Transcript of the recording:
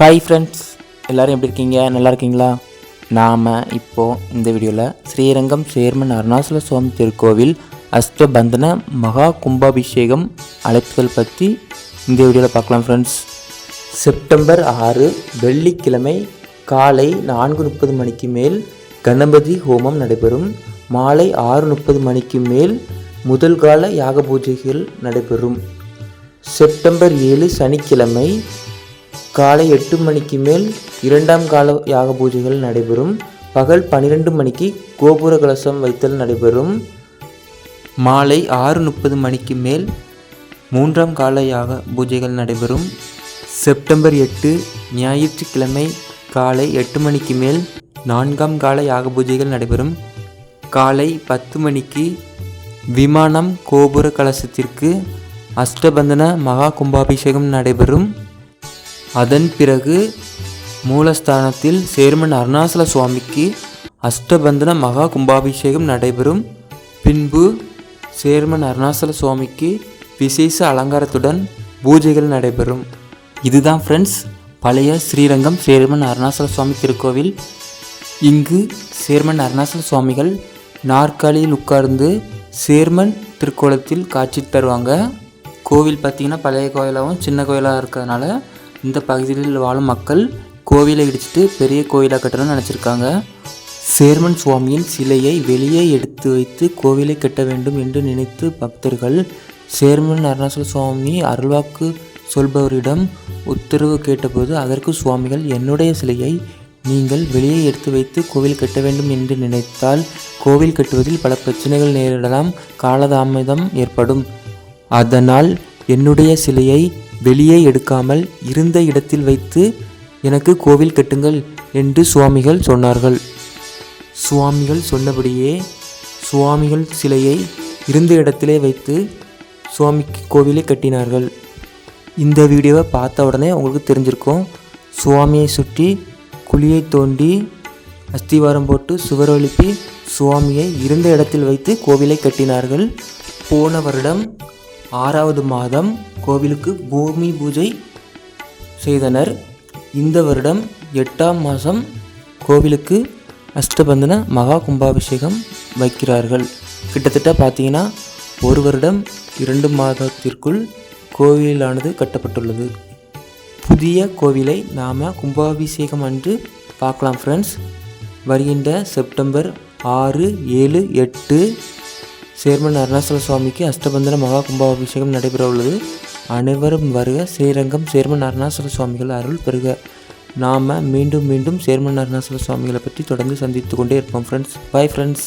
Hi friends எல்லோரும் எப்படி இருக்கீங்க? நல்லா இருக்கீங்களா? நாம் இப்போது இந்த வீடியோவில் ஸ்ரீரங்கம் சேர்மன் அருணாசல சுவாமி திருக்கோவில் அஷ்டபந்தன மகா கும்பாபிஷேகம் அழைப்புகள் பற்றி இந்த வீடியோவில் பார்க்கலாம் ஃப்ரெண்ட்ஸ் செப்டம்பர் ஆறு வெள்ளிக்கிழமை காலை நான்கு முப்பது மணிக்கு மேல் கணபதி ஹோமம் நடைபெறும். மாலை ஆறு முப்பது மணிக்கு மேல் முதல் கால யாக பூஜைகள் நடைபெறும். செப்டம்பர் ஏழு சனிக்கிழமை காலை எட்டு மணிக்கு மேல் இரண்டாம் கால யாக பூஜைகள் நடைபெறும். பகல் பன்னிரெண்டு மணிக்கு கோபுர கலசம் வைத்தல் நடைபெறும். மாலை ஆறு முப்பது மணிக்கு மேல் மூன்றாம் கால யாக பூஜைகள் நடைபெறும். செப்டம்பர் எட்டு ஞாயிற்றுக்கிழமை காலை எட்டு மணிக்கு மேல் நான்காம் கால யாக பூஜைகள் நடைபெறும். காலை பத்து மணிக்கு விமானம் கோபுர கலசத்திற்கு அஷ்டபந்தன மகா கும்பாபிஷேகம் நடைபெறும். அதன் பிறகு மூலஸ்தானத்தில் சேர்மன் அருணாசல சுவாமிக்கு அஷ்டபந்தன மகா கும்பாபிஷேகம் நடைபெறும். பின்பு சேர்மன் அருணாசல சுவாமிக்கு விசேஷ அலங்காரத்துடன் பூஜைகள் நடைபெறும். இதுதான் ஃப்ரெண்ட்ஸ் பழைய ஸ்ரீரங்கம் சேர்மன் அருணாசல சுவாமி திருக்கோவில். இங்கு சேர்மன் அருணாசல சுவாமிகள் நாற்காலியில் உட்கார்ந்து சேர்மன் திருக்கோலத்தில் காட்சி தருவாங்க. கோவில் பார்த்திங்கன்னா பழைய கோயிலாகவும் சின்ன கோயிலாக இருக்கிறதுனால இந்த பகுதியில் வாழும் மக்கள் கோவிலை இடிச்சிட்டு பெரிய கோயிலாக கட்டணும்னு நினச்சிருக்காங்க. சேர்மன் சுவாமியின் சிலையை வெளியே எடுத்து வைத்து கோவிலை கட்ட வேண்டும் என்று நினைத்து பக்தர்கள் சேர்மன் அருணாசல சுவாமி அருள்வாக்கு சொல்பவரிடம் உத்தரவு கேட்டபோது அதற்கு சுவாமிகள் என்னுடைய சிலையை நீங்கள் வெளியே எடுத்து வைத்து கோவில் கட்ட வேண்டும் என்று நினைத்தால் கோவில் கட்டுவதில் பல பிரச்சனைகள் நேரிடலாம். காலதாமதம் ஏற்படும். அதனால் என்னுடைய சிலையை வெளியே எடுக்காமல் இருந்த இடத்தில் வைத்து எனக்கு கோவில் கட்டுங்கள் என்று சுவாமிகள் சொன்னார்கள். சுவாமிகள் சொன்னபடியே சுவாமிகள் சிலையை இருந்த இடத்திலே வைத்து சுவாமிக்கு கோவிலை கட்டினார்கள். இந்த வீடியோவை பார்த்த உடனே உங்களுக்கு தெரிஞ்சிருக்கும். சுவாமியை சுற்றி குழியை தோண்டி அஸ்திவாரம் போட்டு சுவர் எழுப்பி சுவாமியை இருந்த இடத்தில் வைத்து கோவிலை கட்டினார்கள். போன வருடம் ஆறாவது மாதம் கோவிலுக்கு பூமி பூஜை செய்தனர். இந்த வருடம் எட்டாம் மாதம் கோவிலுக்கு அஷ்டபந்தன மகா கும்பாபிஷேகம் வைக்கிறார்கள். கிட்டத்தட்ட பார்த்தீங்கன்னா ஒரு வருடம் இரண்டு மாதத்திற்குள் கோவிலானது கட்டப்பட்டுள்ளது. புதிய கோவிலை நாம் கும்பாபிஷேகம் அன்று பார்க்கலாம் ஃப்ரெண்ட்ஸ் வருகின்ற செப்டம்பர் ஆறு ஏழு எட்டு சேர்மன் அருணாசல சுவாமிக்கு அஷ்டபந்தன மகா கும்பாபிஷேகம் நடைபெற உள்ளது அனைவரும் வருக. ஸ்ரீரங்கம் சேர்மன் அருணாசல சுவாமிகள் அருள் பெறுக. நாம் மீண்டும் மீண்டும் சேர்மன் அருணாசல சுவாமிகளை பற்றி தொடர்ந்து சந்தித்து கொண்டே இருப்போம் ஃப்ரெண்ட்ஸ் பை ஃப்ரெண்ட்ஸ்